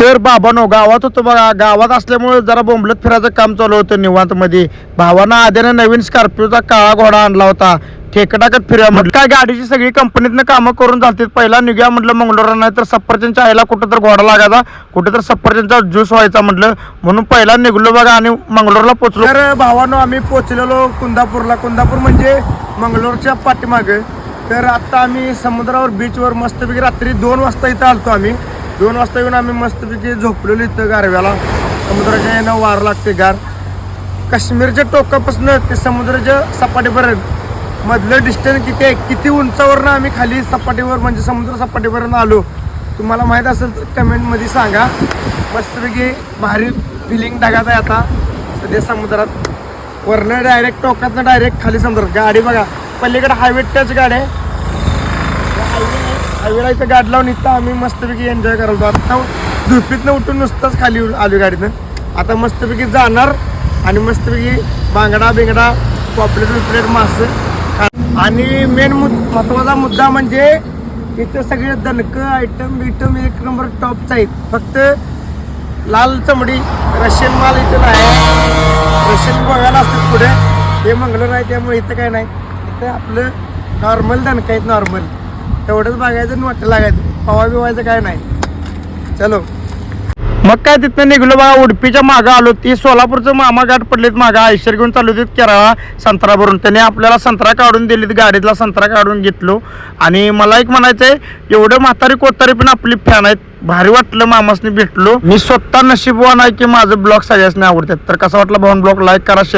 तर बाबानो गावात होतो बघा. गावात असल्यामुळे जरा बोंबलत फिरायचं काम चालू होतं निवांतमध्ये. भावानं आद्यानं नवीन स्कॉर्पिओचा काळा घोडा आणला होता. ठेकटाकत फिरूया म्हटलं. काय गाडीची सगळी कंपनीतनं कामं करून चालतात पहिला निघूया म्हटलं मंगळवार नाही तर सफरचंदच्या आईला कुठं तर घोडा लागायचा. कुठं तर सफरचंदचा ज्यूस व्हायचा म्हटलं. म्हणून पहिला निघलो बघा आणि मंगळूरला पोचलो. तर भावानो आम्ही पोचलेलो कुंदापूरला. कुंदापूर म्हणजे मंगळूरच्या पाठीमागे. तर आता आम्ही समुद्रावर बीचवर मस्तपैकी रात्री दोन वाजता इथं आलतो आम्ही. दोन वाजता येऊन आम्ही मस्तपैकी झोपलेलो इथं गारव्याला. समुद्राच्या येणं वार लागते गार. काश्मीरच्या टोकापासून ते समुद्राच्या सपाटीपर्यंत मधलं डिस्टन्स किती आहे किती उंचावरनं आम्ही खाली सपाटीवर म्हणजे समुद्र सपाटीपर्यंत आलो. तुम्हाला माहीत असेल तर कमेंटमध्ये सांगा. मस्तपैकी भारी फिलिंग ढगात आहे आता. सध्या समुद्रात. वरनं डायरेक्ट टोकातनं डायरेक्ट खाली समुद्रात. गाडी बघा. पलीकडे हायवे टच गाडी आहे. हायवेला इथं गाडी लावून इथं आम्ही मस्तपैकी एन्जॉय करतो आता झुपीतनं उठून नुसतंच खाली आलो गाडीनं आता मस्तपैकी जाणार आणि मस्तपैकी बांगडा बिंगडा पॉपलेट विपलेट मासं आणि मेन महत्त्वाचा मुद्दा म्हणजे इथं सगळे दणकं आयटम बिटम एक नंबर टॉपचा आहेत. फक्त लाल चमडी रशियन माल इथं नाही. रशियन बघायला असतात पुढे. हे मंगळूर आहे त्यामुळे इथं काय नाही. इथं आपलं नॉर्मल दणकं आहेत नॉर्मल तेवढंच बघायचं आणि वाटलं लागायचं. पवा बिवायचं काय नाही. चलो. मग काय तिथनं निघलो बघा उडपीच्या मागं आलो. ती सोलापूरचं मामाघाट पडलेत मागं. आयशर घेऊन चालू होते केरळा संत्रा भरून त्याने आपल्याला संत्रा काढून दिलीत गाडीतला संत्रा काढून घेतलो. आणि मला एक म्हणायचं आहे एवढं म्हातारी कोतारी पण आपली फॅन आहेत. भारी वाटलं मामासनी भेटलो. मी स्वतः नशीबवान आहे की माझं ब्लॉग सगळ्यासनी आवडतात. तर कसा वाटला भाऊन ब्लॉग लाईक करा शेअर